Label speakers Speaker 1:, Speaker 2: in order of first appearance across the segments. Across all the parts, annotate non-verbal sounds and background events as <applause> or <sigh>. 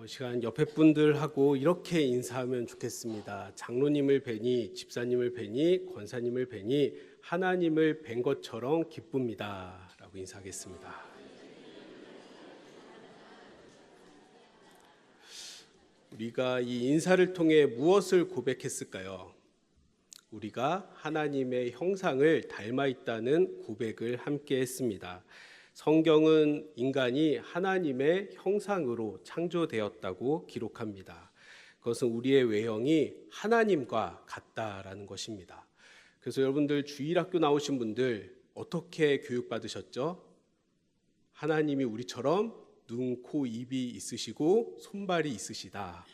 Speaker 1: 어, 시간 옆에 분들하고 이렇게 인사하면 좋겠습니다. 장로님을 뵈니 집사님을 뵈니 권사님을 뵈니 하나님을 뵌 것처럼 기쁩니다라고 인사하겠습니다. 우리가 이 인사를 통해 무엇을 고백했을까요? 우리가 하나님의 형상을 닮아 있다는 고백을 함께 했습니다. 성경은 인간이 하나님의 형상으로 창조되었다고 기록합니다. 그것은 우리의 외형이 하나님과 같다라는 것입니다. 그래서 여러분들 주일학교 나오신 분들 어떻게 교육받으셨죠? 하나님이 우리처럼 눈, 코, 입이 있으시고 손발이 있으시다.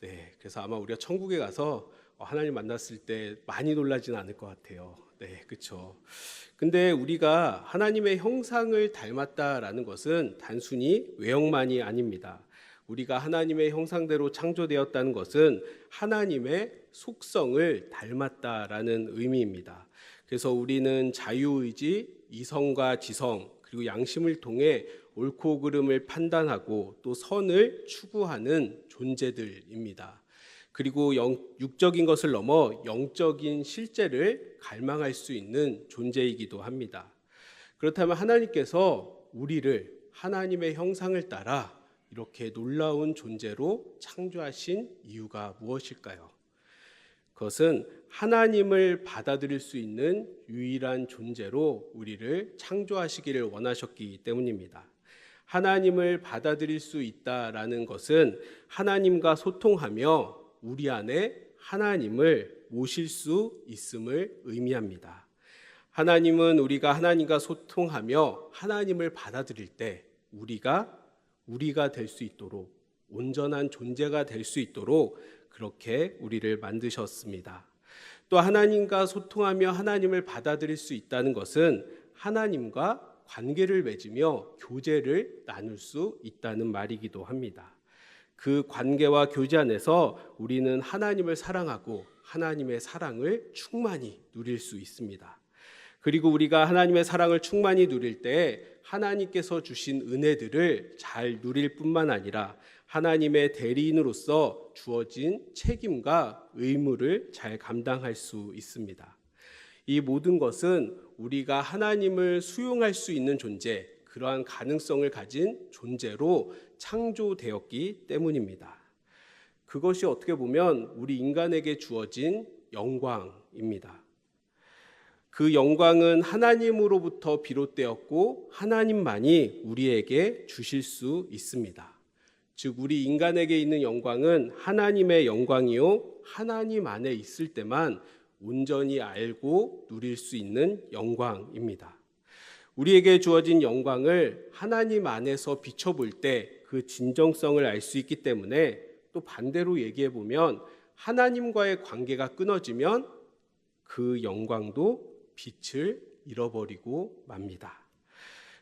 Speaker 1: 네, 그래서 아마 우리가 천국에 가서 하나님 만났을 때 많이 놀라지는 않을 것 같아요. 네, 그렇죠. 근데 우리가 하나님의 형상을 닮았다라는 것은 단순히 외형만이 아닙니다. 우리가 하나님의 형상대로 창조되었다는 것은 하나님의 속성을 닮았다라는 의미입니다. 그래서 우리는 자유의지, 이성과 지성, 그리고 양심을 통해 옳고 그름을 판단하고 또 선을 추구하는 존재들입니다. 그리고 영, 육적인 것을 넘어 영적인 실제를 갈망할 수 있는 존재이기도 합니다. 그렇다면 하나님께서 우리를 하나님의 형상을 따라 이렇게 놀라운 존재로 창조하신 이유가 무엇일까요? 그것은 하나님을 받아들일 수 있는 유일한 존재로 우리를 창조하시기를 원하셨기 때문입니다. 하나님을 받아들일 수 있다라는 것은 하나님과 소통하며 우리 안에 하나님을 모실 수 있음을 의미합니다. 하나님은 우리가 하나님과 소통하며 하나님을 받아들일 때 우리가 우리가 될 수 있도록 온전한 존재가 될 수 있도록 그렇게 우리를 만드셨습니다. 또 하나님과 소통하며 하나님을 받아들일 수 있다는 것은 하나님과 관계를 맺으며 교제를 나눌 수 있다는 말이기도 합니다. 그 관계와 교제 안에서 우리는 하나님을 사랑하고 하나님의 사랑을 충만히 누릴 수 있습니다. 그리고 우리가 하나님의 사랑을 충만히 누릴 때 하나님께서 주신 은혜들을 잘 누릴 뿐만 아니라 하나님의 대리인으로서 주어진 책임과 의무를 잘 감당할 수 있습니다. 이 모든 것은 우리가 하나님을 수용할 수 있는 존재, 그러한 가능성을 가진 존재로 창조되었기 때문입니다. 그것이 어떻게 보면 우리 인간에게 주어진 영광입니다. 그 영광은 하나님으로부터 비롯되었고 하나님만이 우리에게 주실 수 있습니다. 즉 우리 인간에게 있는 영광은 하나님의 영광이요 하나님 안에 있을 때만 온전히 알고 누릴 수 있는 영광입니다. 우리에게 주어진 영광을 하나님 안에서 비춰볼 때 그 진정성을 알 수 있기 때문에 또 반대로 얘기해 보면 하나님과의 관계가 끊어지면 그 영광도 빛을 잃어버리고 맙니다.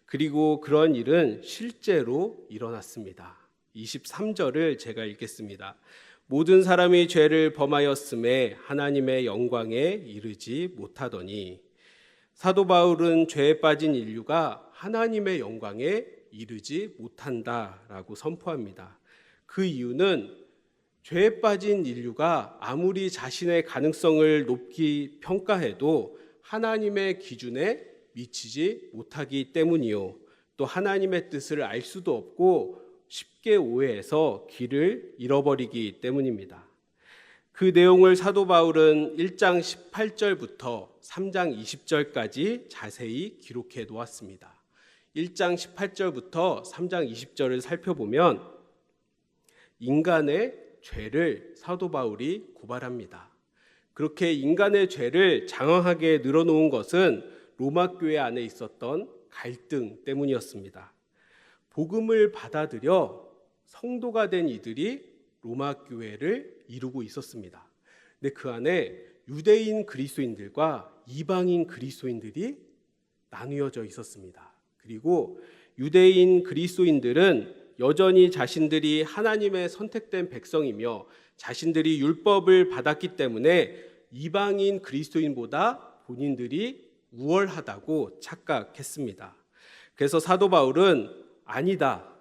Speaker 1: 그리고 그런 일은 실제로 일어났습니다. 23절을 제가 읽겠습니다. 모든 사람이 죄를 범하였음에 하나님의 영광에 이르지 못하더니 사도 바울은 죄에 빠진 인류가 하나님의 영광에 이르지 못한다라고 선포합니다. 그 이유는 죄에 빠진 인류가 아무리 자신의 가능성을 높이 평가해도 하나님의 기준에 미치지 못하기 때문이요. 또 하나님의 뜻을 알 수도 없고 쉽게 오해해서 길을 잃어버리기 때문입니다. 그 내용을 사도 바울은 1장 18절부터 3장 20절까지 자세히 기록해 놓았습니다. 1장 18절부터 3장 20절을 살펴보면 인간의 죄를 사도 바울이 고발합니다. 그렇게 인간의 죄를 장황하게 늘어놓은 것은 로마 교회 안에 있었던 갈등 때문이었습니다. 복음을 받아들여 성도가 된 이들이 로마 교회를 이루고 있었습니다. 근데 그 안에 유대인 그리스도인들과 이방인 그리스도인들이 나누어져 있었습니다. 그리고 유대인 그리스도인들은 여전히 자신들이 하나님의 선택된 백성이며 자신들이 율법을 받았기 때문에 이방인 그리스도인보다 본인들이 우월하다고 착각했습니다. 그래서 사도 바울은 아니다.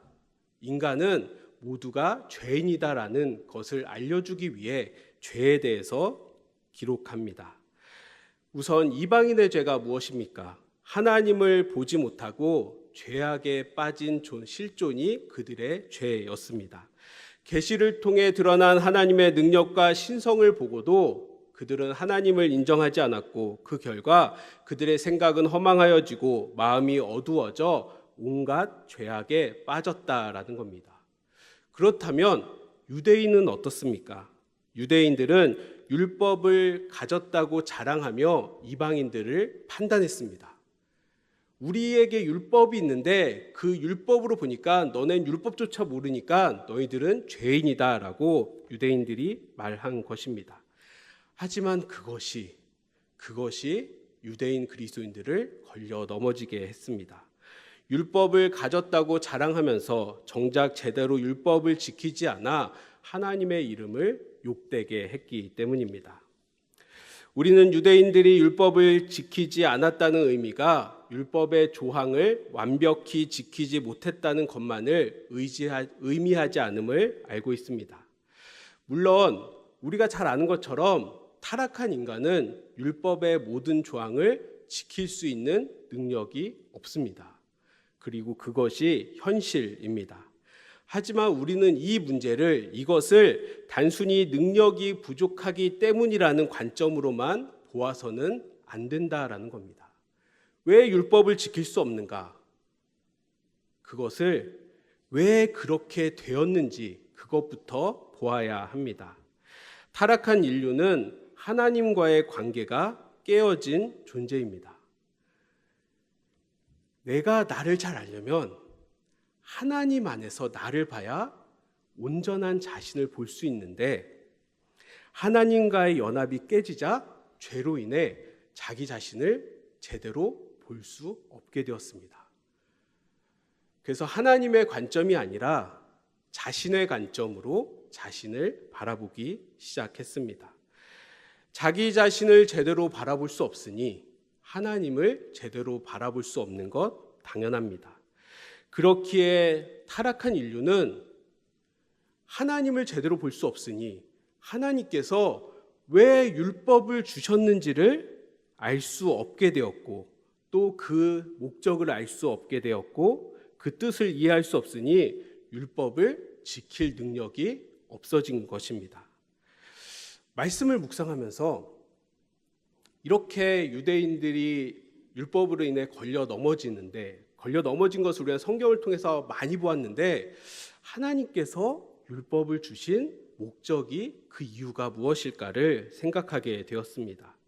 Speaker 1: 인간은 모두가 죄인이다라는 것을 알려주기 위해 죄에 대해서 기록합니다. 우선 이방인의 죄가 무엇입니까? 하나님을 보지 못하고 죄악에 빠진 존- 실존이 그들의 죄였습니다. 계시를 통해 드러난 하나님의 능력과 신성을 보고도 그들은 하나님을 인정하지 않았고 그 결과 그들의 생각은 허망하여지고 마음이 어두워져 온갖 죄악에 빠졌다라는 겁니다. 그렇다면 유대인은 어떻습니까? 유대인들은 율법을 가졌다고 자랑하며 이방인들을 판단했습니다. 우리에게 율법이 있는데 그 율법으로 보니까 너넨 율법조차 모르니까 너희들은 죄인이다라고 유대인들이 말한 것입니다. 하지만 그것이 그것이 유대인 그리스도인들을 걸려 넘어지게 했습니다. 율법을 가졌다고 자랑하면서 정작 제대로 율법을 지키지 않아 하나님의 이름을 욕되게 했기 때문입니다. 우리는 유대인들이 율법을 지키지 않았다는 의미가 율법의 조항을 완벽히 지키지 못했다는 것만을 의지하, 의미하지 않음을 알고 있습니다. 물론 우리가 잘 아는 것처럼 타락한 인간은 율법의 모든 조항을 지킬 수 있는 능력이 없습니다. 그리고 그것이 현실입니다. 하지만 우리는 이 문제를 이것을 단순히 능력이 부족하기 때문이라는 관점으로만 보아서는 안 된다라는 겁니다. 왜 율법을 지킬 수 없는가? 그것을 왜 그렇게 되었는지 그것부터 보아야 합니다. 타락한 인류는 하나님과의 관계가 깨어진 존재입니다. 내가 나를 잘 알려면 하나님 안에서 나를 봐야 온전한 자신을 볼 수 있는데 하나님과의 연합이 깨지자 죄로 인해 자기 자신을 제대로 볼 수 없게 되었습니다. 그래서 하나님의 관점이 아니라 자신의 관점으로 자신을 바라보기 시작했습니다. 자기 자신을 제대로 바라볼 수 없으니 하나님을 제대로 바라볼 수 없는 것 당연합니다. 그렇기에 타락한 인류는 하나님을 제대로 볼 수 없으니 하나님께서 왜 율법을 주셨는지를 알 수 없게 되었고 또 그 목적을 알 수 없게 되었고 그 뜻을 이해할 수 없으니 율법을 지킬 능력이 없어진 것입니다. 말씀을 묵상하면서 이렇게 유대인들이 율법으로 인해 걸려 넘어지는데 걸려 넘어진 것을 우리가 성경을 통해서 많이 보았는데 하나님께서 율법을 주신 목적이 그 이유가 무엇일까를 생각하게 되었습니다.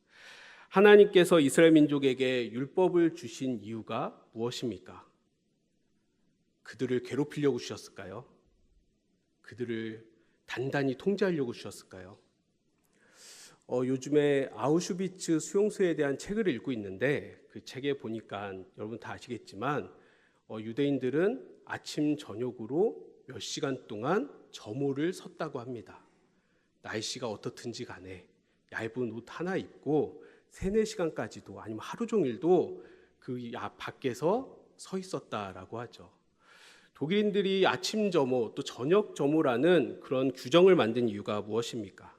Speaker 1: 하나님께서 이스라엘 민족에게 율법을 주신 이유가 무엇입니까? 그들을 괴롭히려고 주셨을까요? 그들을 단단히 통제하려고 주셨을까요? 어, 요즘에 아우슈비츠 수용소에 대한 책을 읽고 있는데 그 책에 보니까 여러분 다 아시겠지만 어, 유대인들은 아침 저녁으로 몇 시간 동안 점호를 섰다고 합니다. 날씨가 어떻든지 간에 얇은 옷 하나 입고 세네 시간까지도 아니면 하루 종일도 그 야- 밖에서 서 있었다라고 하죠. 독일인들이 아침 점호 또 저녁 점호라는 그런 규정을 만든 이유가 무엇입니까?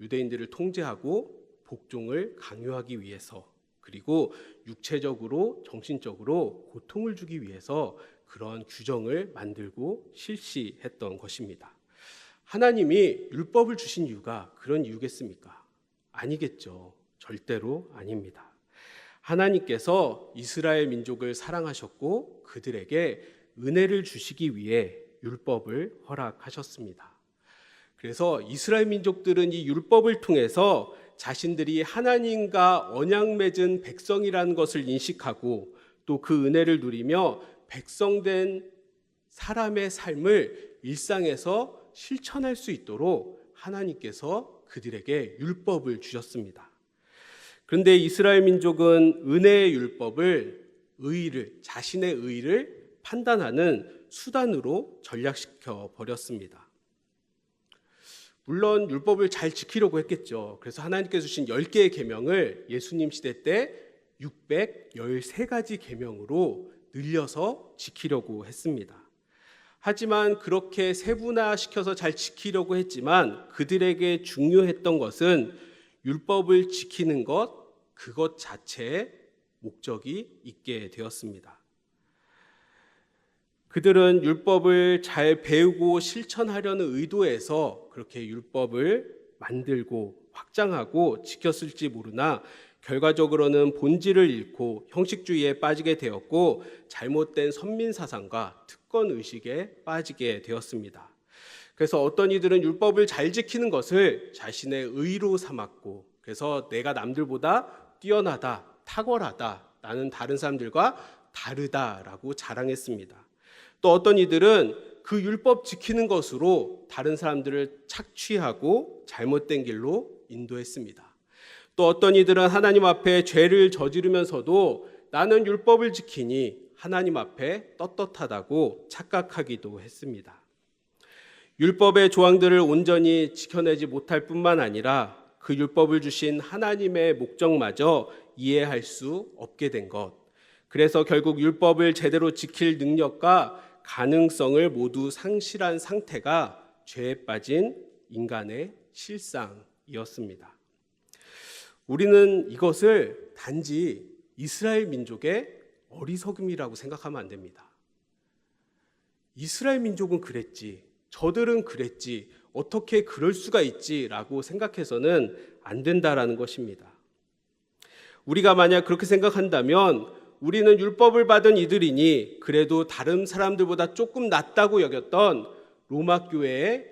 Speaker 1: 유대인들을 통제하고 복종을 강요하기 위해서 그리고 육체적으로 정신적으로 고통을 주기 위해서 그런 규정을 만들고 실시했던 것입니다. 하나님이 율법을 주신 이유가 그런 이유겠습니까? 아니겠죠. 절대로 아닙니다. 하나님께서 이스라엘 민족을 사랑하셨고 그들에게 은혜를 주시기 위해 율법을 허락하셨습니다. 그래서 이스라엘 민족들은 이 율법을 통해서 자신들이 하나님과 언약 맺은 백성이라는 것을 인식하고 또 그 은혜를 누리며 백성된 사람의 삶을 일상에서 실천할 수 있도록 하나님께서 그들에게 율법을 주셨습니다. 그런데 이스라엘 민족은 은혜의 율법을 의를 자신의 의를 판단하는 수단으로 전략시켜 버렸습니다. 물론 율법을 잘 지키려고 했겠죠. 그래서 하나님께서 주신 10개의 계명을 예수님 시대 때 613가지 계명으로 늘려서 지키려고 했습니다. 하지만 그렇게 세분화시켜서 잘 지키려고 했지만 그들에게 중요했던 것은 율법을 지키는 것, 그것 자체에 목적이 있게 되었습니다. 그들은 율법을 잘 배우고 실천하려는 의도에서 그렇게 율법을 만들고 확장하고 지켰을지 모르나 결과적으로는 본질을 잃고 형식주의에 빠지게 되었고 잘못된 선민 사상과 특권 의식에 빠지게 되었습니다. 그래서 어떤 이들은 율법을 잘 지키는 것을 자신의 의로 삼았고 그래서 내가 남들보다 뛰어나다, 탁월하다, 나는 다른 사람들과 다르다라고 자랑했습니다. 또 어떤 이들은 그 율법 지키는 것으로 다른 사람들을 착취하고 잘못된 길로 인도했습니다. 또 어떤 이들은 하나님 앞에 죄를 저지르면서도 나는 율법을 지키니 하나님 앞에 떳떳하다고 착각하기도 했습니다. 율법의 조항들을 온전히 지켜내지 못할 뿐만 아니라 그 율법을 주신 하나님의 목적마저 이해할 수 없게 된 것. 그래서 결국 율법을 제대로 지킬 능력과 가능성을 모두 상실한 상태가 죄에 빠진 인간의 실상이었습니다. 우리는 이것을 단지 이스라엘 민족의 어리석음이라고 생각하면 안 됩니다. 이스라엘 민족은 그랬지, 저들은 그랬지, 어떻게 그럴 수가 있지라고 생각해서는 안 된다라는 것입니다. 우리가 만약 그렇게 생각한다면 우리는 율법을 받은 이들이니 그래도 다른 사람들보다 조금 낫다고 여겼던 로마 교회의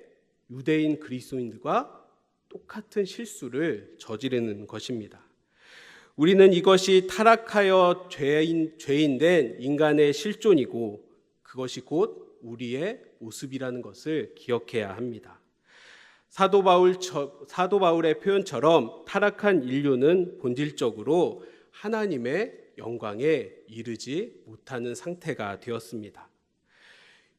Speaker 1: 유대인 그리스도인들과 똑같은 실수를 저지르는 것입니다. 우리는 이것이 타락하여 죄인, 죄인된 인간의 실존이고 그것이 곧 우리의 모습이라는 것을 기억해야 합니다. 사도 바울 사도 바울의 표현처럼 타락한 인류는 본질적으로 하나님의 영광에 이르지 못하는 상태가 되었습니다.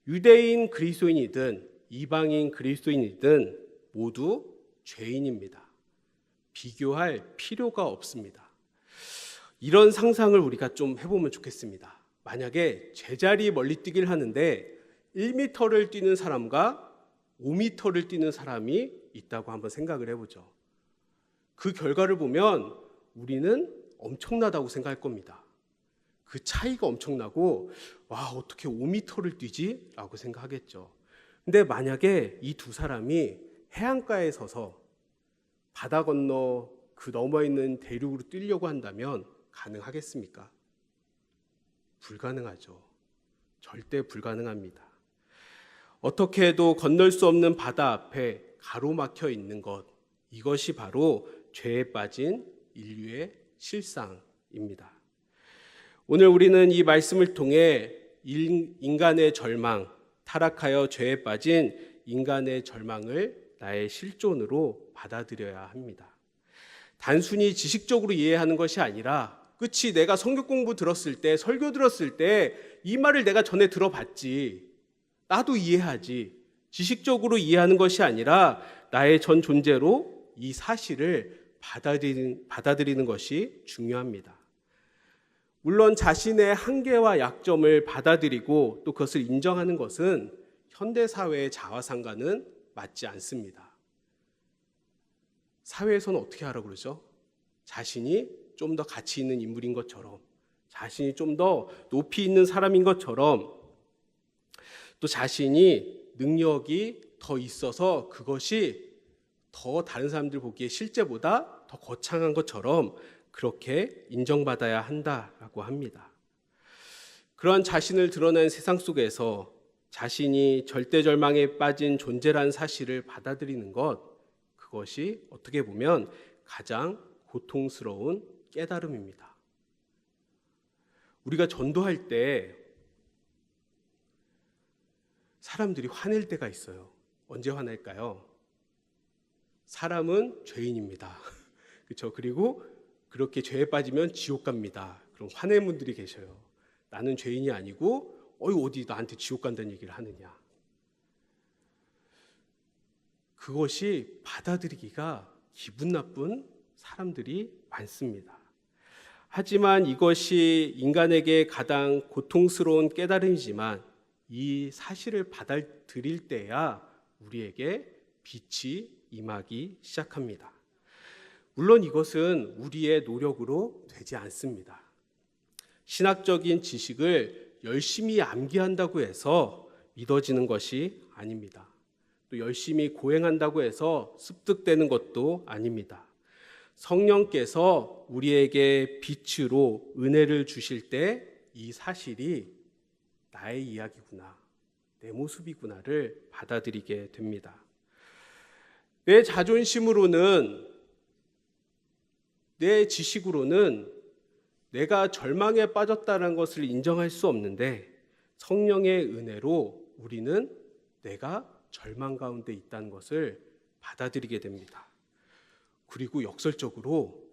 Speaker 1: 유대인 그리스도인이든 이방인 그리스도인이든 모두 죄인입니다. 비교할 필요가 없습니다. 이런 상상을 우리가 좀 해보면 좋겠습니다. 만약에 제자리 멀리 뛰기를 하는데 1미터를 뛰는 사람과 5미터를 뛰는 사람이 있다고 한번 생각을 해보죠. 그 결과를 보면 우리는 엄청나다고 생각할 겁니다. 그 차이가 엄청나고, 와, 어떻게 5미터를 뛰지? 라고 생각하겠죠. 근데 만약에 이 두 사람이 해안가에 서서 바다 건너 그 넘어 있는 대륙으로 뛰려고 한다면 가능하겠습니까? 불가능하죠. 절대 불가능합니다. 어떻게 해도 건널 수 없는 바다 앞에 가로막혀 있는 것, 이것이 바로 죄에 빠진 인류의 실상입니다. 오늘 우리는 이 말씀을 통해 인간의 절망, 타락하여 죄에 빠진 인간의 절망을 나의 실존으로 받아들여야 합니다. 단순히 지식적으로 이해하는 것이 아니라 끝이 내가 성경 공부 들었을 때, 설교 들었을 때 이 말을 내가 전에 들어봤지. 나도 이해하지. 지식적으로 이해하는 것이 아니라 나의 전 존재로 이 사실을 받아들이는, 받아들이는 것이 중요합니다. 물론 자신의 한계와 약점을 받아들이고 또 그것을 인정하는 것은 현대 사회의 자화상과는 맞지 않습니다. 사회에서는 어떻게 하라고 그러죠? 자신이 좀 더 가치 있는 인물인 것처럼, 자신이 좀 더 높이 있는 사람인 것처럼, 또 자신이 능력이 더 있어서 그것이 더 다른 사람들 보기에 실제보다 더 거창한 것처럼 그렇게 인정받아야 한다라고 합니다. 그런 자신을 드러낸 세상 속에서 자신이 절대 절망에 빠진 존재라는 사실을 받아들이는 것, 그것이 어떻게 보면 가장 고통스러운 깨달음입니다. 우리가 전도할 때 사람들이 화낼 때가 있어요. 언제 화낼까요? 사람은 죄인입니다. <laughs> 그렇죠? 그리고 그렇게 죄에 빠지면 지옥 갑니다. 그럼 화낸 분들이 계셔요. 나는 죄인이 아니고 어이 어디 나한테 지옥 간다는 얘기를 하느냐. 그것이 받아들이기가 기분 나쁜 사람들이 많습니다. 하지만 이것이 인간에게 가장 고통스러운 깨달음이지만 이 사실을 받아들일 때야 우리에게 빛이 임하기 시작합니다. 물론 이것은 우리의 노력으로 되지 않습니다. 신학적인 지식을 열심히 암기한다고 해서 믿어지는 것이 아닙니다. 또 열심히 고행한다고 해서 습득되는 것도 아닙니다. 성령께서 우리에게 빛으로 은혜를 주실 때 이 사실이 나의 이야기구나, 내 모습이구나를 받아들이게 됩니다. 내 자존심으로는, 내 지식으로는 내가 절망에 빠졌다는 것을 인정할 수 없는데 성령의 은혜로 우리는 내가 절망 가운데 있다는 것을 받아들이게 됩니다. 그리고 역설적으로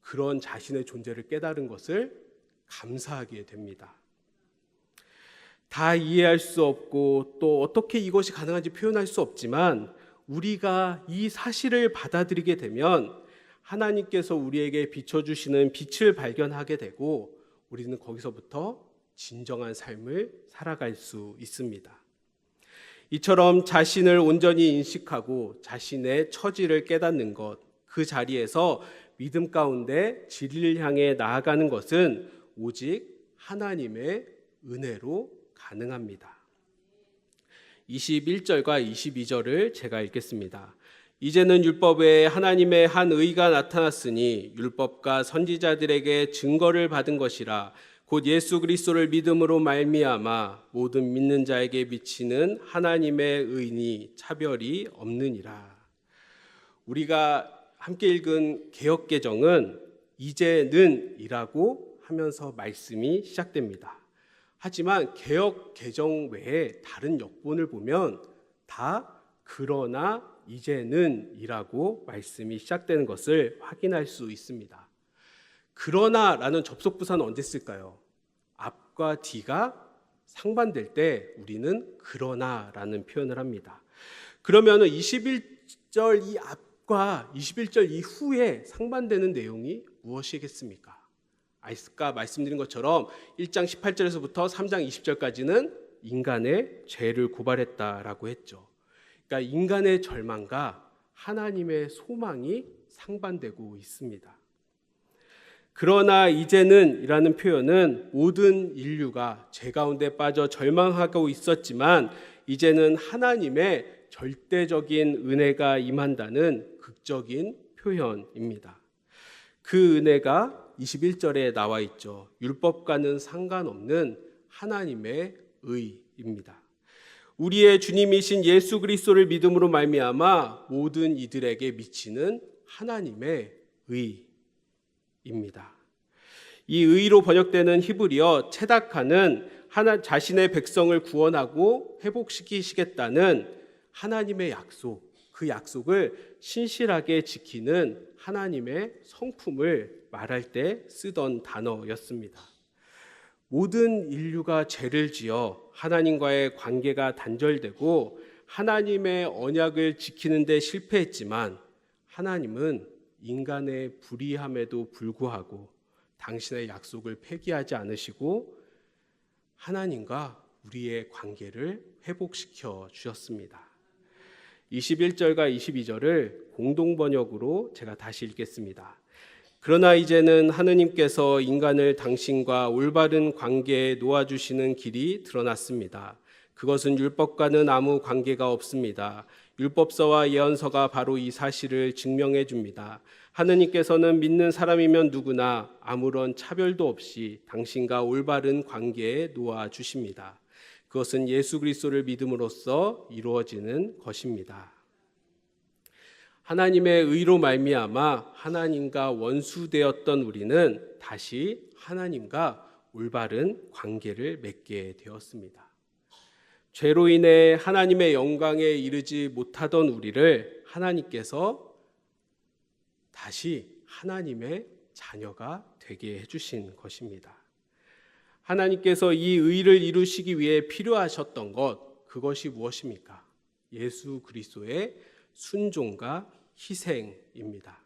Speaker 1: 그런 자신의 존재를 깨달은 것을 감사하게 됩니다. 다 이해할 수 없고 또 어떻게 이것이 가능한지 표현할 수 없지만 우리가 이 사실을 받아들이게 되면 하나님께서 우리에게 비춰주시는 빛을 발견하게 되고 우리는 거기서부터 진정한 삶을 살아갈 수 있습니다. 이처럼 자신을 온전히 인식하고 자신의 처지를 깨닫는 것, 그 자리에서 믿음 가운데 진리를 향해 나아가는 것은 오직 하나님의 은혜로 가능합니다. 21절과 22절을 제가 읽겠습니다. 이제는 율법에 하나님의 한 의가 나타났으니 율법과 선지자들에게 증거를 받은 것이라 곧 예수 그리스도를 믿음으로 말미암아 모든 믿는 자에게 미치는 하나님의 의니 차별이 없느니라. 우리가 함께 읽은 개혁 개정은 이제는이라고 하면서 말씀이 시작됩니다. 하지만 개혁 개정 외에 다른 역본을 보면 다 그러나 이제는 이라고 말씀이 시작되는 것을 확인할 수 있습니다. 그러나라는 접속 부사는 언제 쓸까요? 앞과 뒤가 상반될 때 우리는 그러나라는 표현을 합니다. 그러면은 21절 이 앞과 21절 이후에 상반되는 내용이 무엇이겠습니까? 아까 말씀드린 것처럼 1장 18절에서부터 3장 20절까지는 인간의 죄를 고발했다라고 했죠. 그러니까 인간의 절망과 하나님의 소망이 상반되고 있습니다. 그러나 이제는 이라는 표현은 모든 인류가 죄 가운데 빠져 절망하고 있었지만 이제는 하나님의 절대적인 은혜가 임한다는 극적인 표현입니다. 그 은혜가 21절에 나와 있죠. 율법과는 상관없는 하나님의 의입니다. 우리의 주님이신 예수 그리스도를 믿음으로 말미암아 모든 이들에게 미치는 하나님의 의입니다. 이 의로 번역되는 히브리어 체다카는 하나 자신의 백성을 구원하고 회복시키시겠다는 하나님의 약속, 그 약속을 신실하게 지키는 하나님의 성품을 말할 때 쓰던 단어였습니다. 모든 인류가 죄를 지어 하나님과의 관계가 단절되고 하나님의 언약을 지키는데 실패했지만 하나님은 인간의 불의함에도 불구하고 당신의 약속을 폐기하지 않으시고 하나님과 우리의 관계를 회복시켜 주셨습니다. 21절과 22절을 공동 번역으로 제가 다시 읽겠습니다. 그러나 이제는 하느님께서 인간을 당신과 올바른 관계에 놓아주시는 길이 드러났습니다. 그것은 율법과는 아무 관계가 없습니다. 율법서와 예언서가 바로 이 사실을 증명해 줍니다. 하느님께서는 믿는 사람이면 누구나 아무런 차별도 없이 당신과 올바른 관계에 놓아 주십니다. 그것은 예수 그리스도를 믿음으로써 이루어지는 것입니다. 하나님의 의로 말미암아 하나님과 원수되었던 우리는 다시 하나님과 올바른 관계를 맺게 되었습니다. 죄로 인해 하나님의 영광에 이르지 못하던 우리를 하나님께서 다시 하나님의 자녀가 되게 해주신 것입니다. 하나님께서 이 의를 이루시기 위해 필요하셨던 것, 그것이 무엇입니까? 예수 그리스도의 순종과 희생입니다.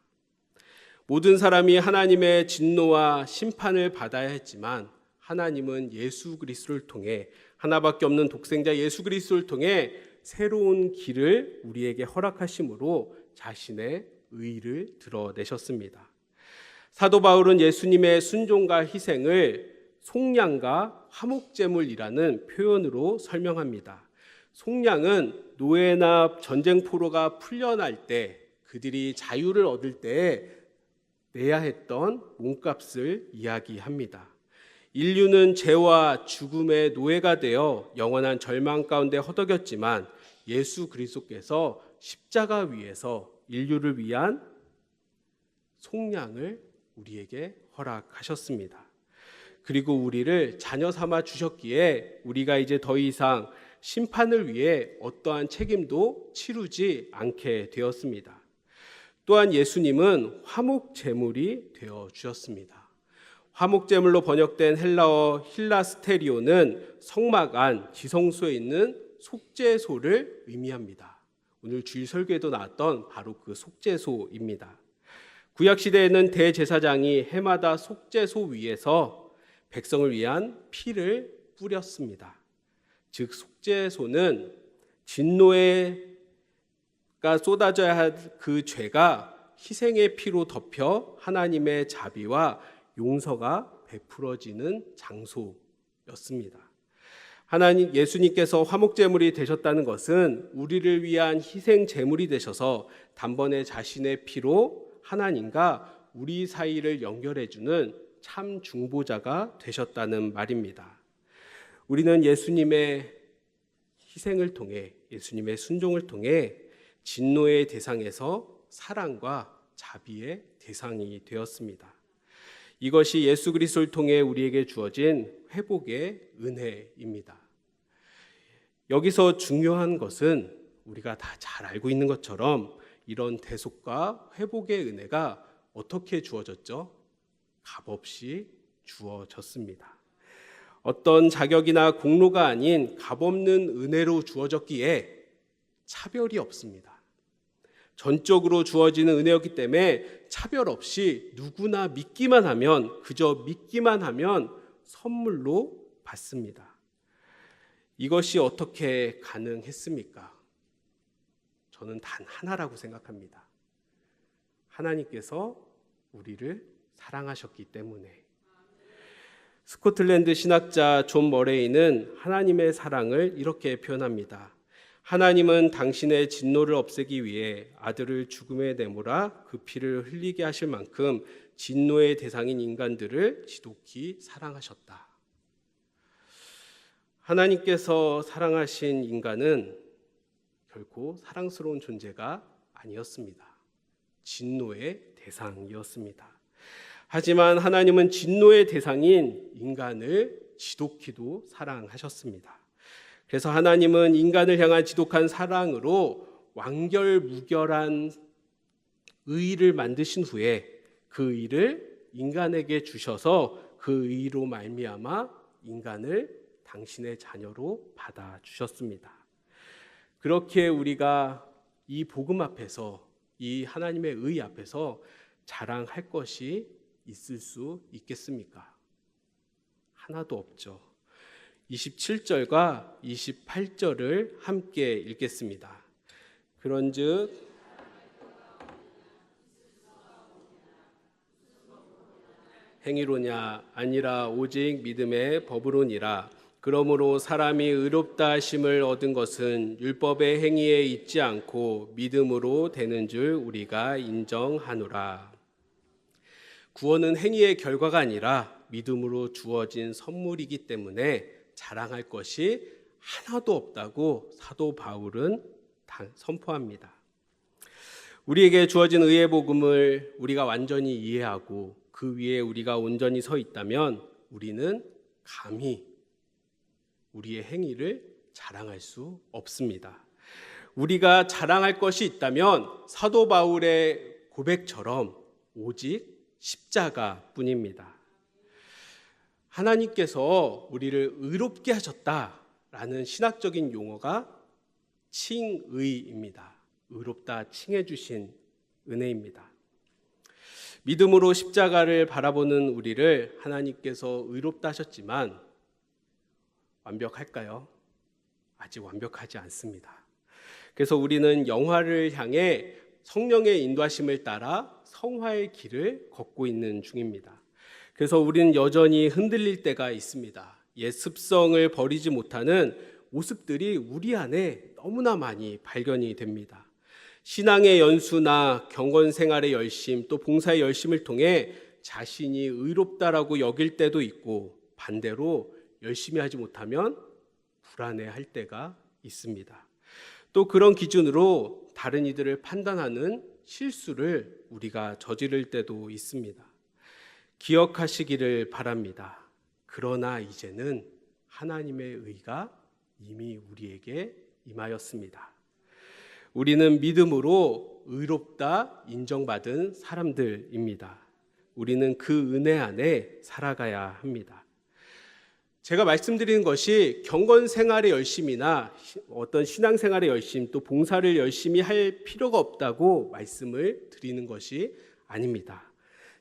Speaker 1: 모든 사람이 하나님의 진노와 심판을 받아야 했지만 하나님은 예수 그리스도를 통해 하나밖에 없는 독생자 예수 그리스도를 통해 새로운 길을 우리에게 허락하심으로 자신의 의를 드러내셨습니다. 사도 바울은 예수님의 순종과 희생을 속량과 화목제물이라는 표현으로 설명합니다. 속량은 노예나 전쟁 포로가 풀려날 때 그들이 자유를 얻을 때 내야 했던 몸값을 이야기합니다. 인류는 죄와 죽음의 노예가 되어 영원한 절망 가운데 허덕였지만 예수 그리스도께서 십자가 위에서 인류를 위한 속량을 우리에게 허락하셨습니다. 그리고 우리를 자녀 삼아 주셨기에 우리가 이제 더 이상 심판을 위해 어떠한 책임도 치르지 않게 되었습니다. 또한 예수님은 화목 제물이 되어 주셨습니다. 화목 제물로 번역된 헬라어 힐라스테리오는 성막 안 지성소에 있는 속죄소를 의미합니다. 오늘 주일 설교에도 나왔던 바로 그 속죄소입니다. 구약 시대에는 대제사장이 해마다 속죄소 위에서 백성을 위한 피를 뿌렸습니다. 즉 속죄소는 진노에 가 쏟아져야 할 그 죄가 희생의 피로 덮여 하나님의 자비와 용서가 베풀어지는 장소였습니다. 하나님 예수님께서 화목 제물이 되셨다는 것은 우리를 위한 희생 제물이 되셔서 단번에 자신의 피로 하나님과 우리 사이를 연결해 주는 참 중보자가 되셨다는 말입니다. 우리는 예수님의 희생을 통해 예수님의 순종을 통해 진노의 대상에서 사랑과 자비의 대상이 되었습니다. 이것이 예수 그리스도를 통해 우리에게 주어진 회복의 은혜입니다. 여기서 중요한 것은 우리가 다 잘 알고 있는 것처럼 이런 대속과 회복의 은혜가 어떻게 주어졌죠? 값없이 주어졌습니다. 어떤 자격이나 공로가 아닌 값없는 은혜로 주어졌기에 차별이 없습니다. 전적으로 주어지는 은혜였기 때문에 차별 없이 누구나 믿기만 하면 그저 믿기만 하면 선물로 받습니다. 이것이 어떻게 가능했습니까? 저는 단 하나라고 생각합니다. 하나님께서 우리를 사랑하셨기 때문에 스코틀랜드 신학자 존 머레이는 하나님의 사랑을 이렇게 표현합니다. 하나님은 당신의 진노를 없애기 위해 아들을 죽음에 내몰아 그 피를 흘리게 하실 만큼 진노의 대상인 인간들을 지독히 사랑하셨다. 하나님께서 사랑하신 인간은 결코 사랑스러운 존재가 아니었습니다. 진노의 대상이었습니다. 하지만 하나님은 진노의 대상인 인간을 지독히도 사랑하셨습니다. 그래서 하나님은 인간을 향한 지독한 사랑으로 완결무결한 의를 만드신 후에 그 의를 인간에게 주셔서 그 의로 말미암아 인간을 당신의 자녀로 받아 주셨습니다. 그렇게 우리가 이 복음 앞에서 이 하나님의 의 앞에서 자랑할 것이 있을 수 있겠습니까? 하나도 없죠. 27절과 28절을 함께 읽겠습니다. 그런즉 행위로냐 아니라 오직 믿음의 법으로니라 그러므로 사람이 의롭다 하심을 얻은 것은 율법의 행위에 있지 않고 믿음으로 되는 줄 우리가 인정하노라 구원은 행위의 결과가 아니라 믿음으로 주어진 선물이기 때문에 자랑할 것이 하나도 없다고 사도 바울은 선포합니다. 우리에게 주어진 의의 복음을 우리가 완전히 이해하고 그 위에 우리가 온전히 서 있다면 우리는 감히 우리의 행위를 자랑할 수 없습니다. 우리가 자랑할 것이 있다면 사도 바울의 고백처럼 오직 십자가 뿐입니다. 하나님께서 우리를 의롭게 하셨다라는 신학적인 용어가 칭의입니다. 의롭다 칭해 주신 은혜입니다. 믿음으로 십자가를 바라보는 우리를 하나님께서 의롭다 하셨지만 완벽할까요? 아직 완벽하지 않습니다. 그래서 우리는 영화를 향해 성령의 인도하심을 따라 성화의 길을 걷고 있는 중입니다. 그래서 우리는 여전히 흔들릴 때가 있습니다. 옛 습성을 버리지 못하는 모습들이 우리 안에 너무나 많이 발견이 됩니다. 신앙의 연수나 경건 생활의 열심, 또 봉사의 열심을 통해 자신이 의롭다라고 여길 때도 있고 반대로 열심히 하지 못하면 불안해할 때가 있습니다. 또 그런 기준으로 다른 이들을 판단하는 실수를 우리가 저지를 때도 있습니다. 기억하시기를 바랍니다. 그러나 이제는 하나님의 의가 이미 우리에게 임하였습니다. 우리는 믿음으로 의롭다 인정받은 사람들입니다. 우리는 그 은혜 안에 살아가야 합니다. 제가 말씀드리는 것이 경건 생활의 열심이나 어떤 신앙 생활의 열심 또 봉사를 열심히 할 필요가 없다고 말씀을 드리는 것이 아닙니다.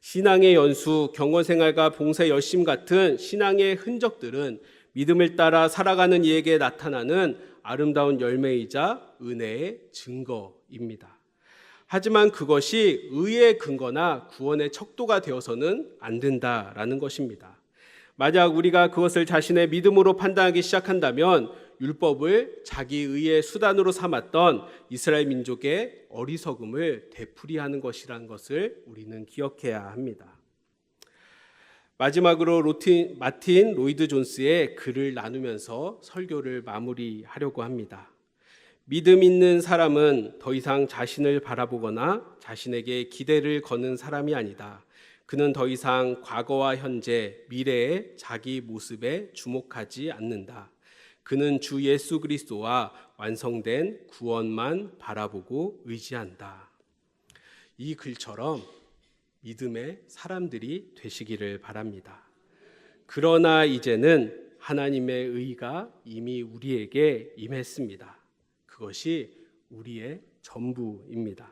Speaker 1: 신앙의 연수, 경건 생활과 봉사 열심 같은 신앙의 흔적들은 믿음을 따라 살아가는 이에게 나타나는 아름다운 열매이자 은혜의 증거입니다. 하지만 그것이 의의 근거나 구원의 척도가 되어서는 안 된다라는 것입니다. 만약 우리가 그것을 자신의 믿음으로 판단하기 시작한다면 율법을 자기 의의 수단으로 삼았던 이스라엘 민족의 어리석음을 되풀이하는 것이라는 것을 우리는 기억해야 합니다. 마지막으로 로틴, 마틴 로이드 존스의 글을 나누면서 설교를 마무리하려고 합니다. 믿음 있는 사람은 더 이상 자신을 바라보거나 자신에게 기대를 거는 사람이 아니다. 그는 더 이상 과거와 현재, 미래의 자기 모습에 주목하지 않는다. 그는 주 예수 그리스도와 완성된 구원만 바라보고 의지한다. 이 글처럼 믿음의 사람들이 되시기를 바랍니다. 그러나 이제는 하나님의 의가 이미 우리에게 임했습니다. 그것이 우리의 전부입니다.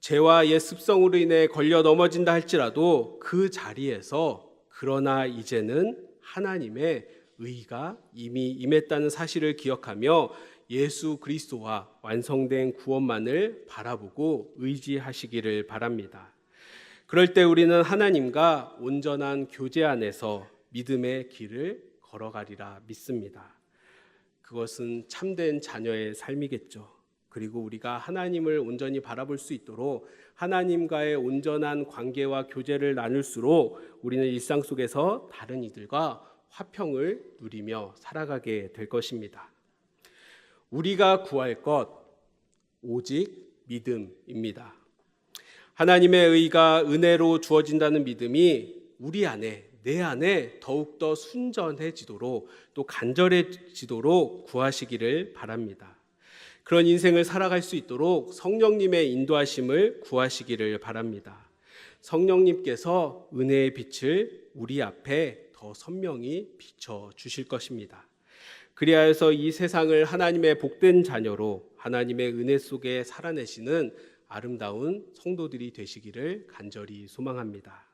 Speaker 1: 죄와 옛 습성으로 인해 걸려 넘어진다 할지라도 그 자리에서 그러나 이제는 하나님의 의가 이미 임했다는 사실을 기억하며 예수 그리스도와 완성된 구원만을 바라보고 의지하시기를 바랍니다. 그럴 때 우리는 하나님과 온전한 교제 안에서 믿음의 길을 걸어가리라 믿습니다. 그것은 참된 자녀의 삶이겠죠. 그리고 우리가 하나님을 온전히 바라볼 수 있도록 하나님과의 온전한 관계와 교제를 나눌수록 우리는 일상 속에서 다른 이들과 화평을 누리며 살아가게 될 것입니다. 우리가 구할 것 오직 믿음입니다. 하나님의 의가 은혜로 주어진다는 믿음이 우리 안에 내 안에 더욱더 순전해지도록 또 간절해지도록 구하시기를 바랍니다. 그런 인생을 살아갈 수 있도록 성령님의 인도하심을 구하시기를 바랍니다. 성령님께서 은혜의 빛을 우리 앞에 더 선명히 비춰 주실 것입니다. 그리하여서 이 세상을 하나님의 복된 자녀로 하나님의 은혜 속에 살아내시는 아름다운 성도들이 되시기를 간절히 소망합니다.